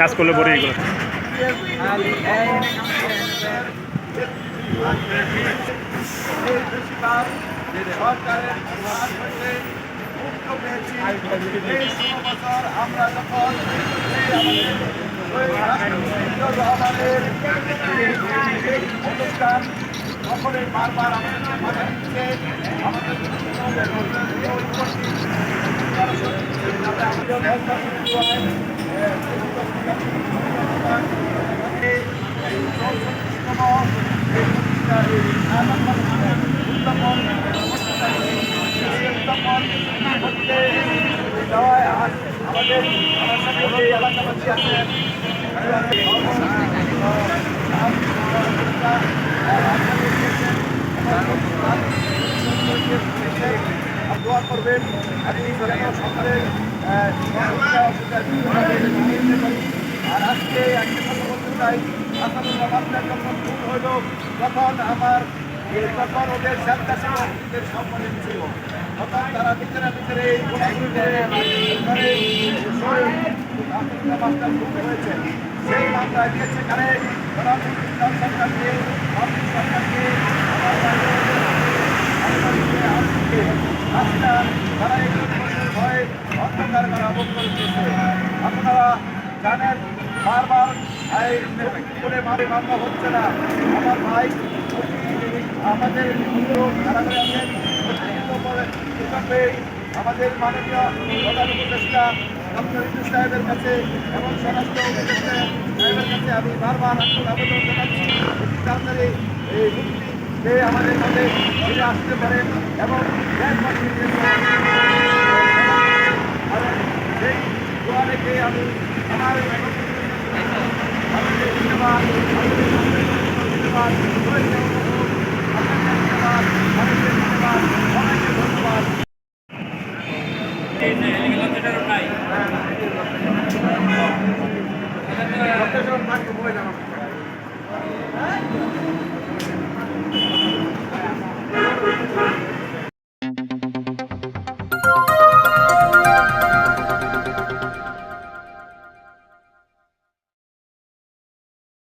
কাজ করলে পরে এগুলো। সরকারের আমরা যখন রহমানের অনুষ্ঠান সকলে বারবার আমাদের মাথা দিচ্ছে আমাদের আমার সাথে যে এলাকাবাসী আছেন দোয়া করবেন আমি সকালের আর আজকে একটা তখন আমার তখন ওদের যাত্রা সম্মানিত তখন তারা মাস্টার ভুল হয়েছে সেই দিয়েছে কারে প্রধানমন্ত্রী সরকারকে মন্ত্রী সরকারকে তারা এগুলো ভয়ে অন্ধকার করা বন্ধ আপনারা জানেন, বারবার এই করে মারে মামলা হচ্ছে না। আমার ভাই, আমাদের হিন্দু কারাগারে আছেন এই আমাদের মাননীয় প্রধান উপদেষ্টা ডক্টর ইন্দু কাছে এবং স্বরাষ্ট্র উপদেষ্টা কাছে আমি বারবার এই আমাদের মধ্যে ফিরে আসতে পারেন এবং সেই আমি আমার ধন্যবাদ ধন্যবাদ নাই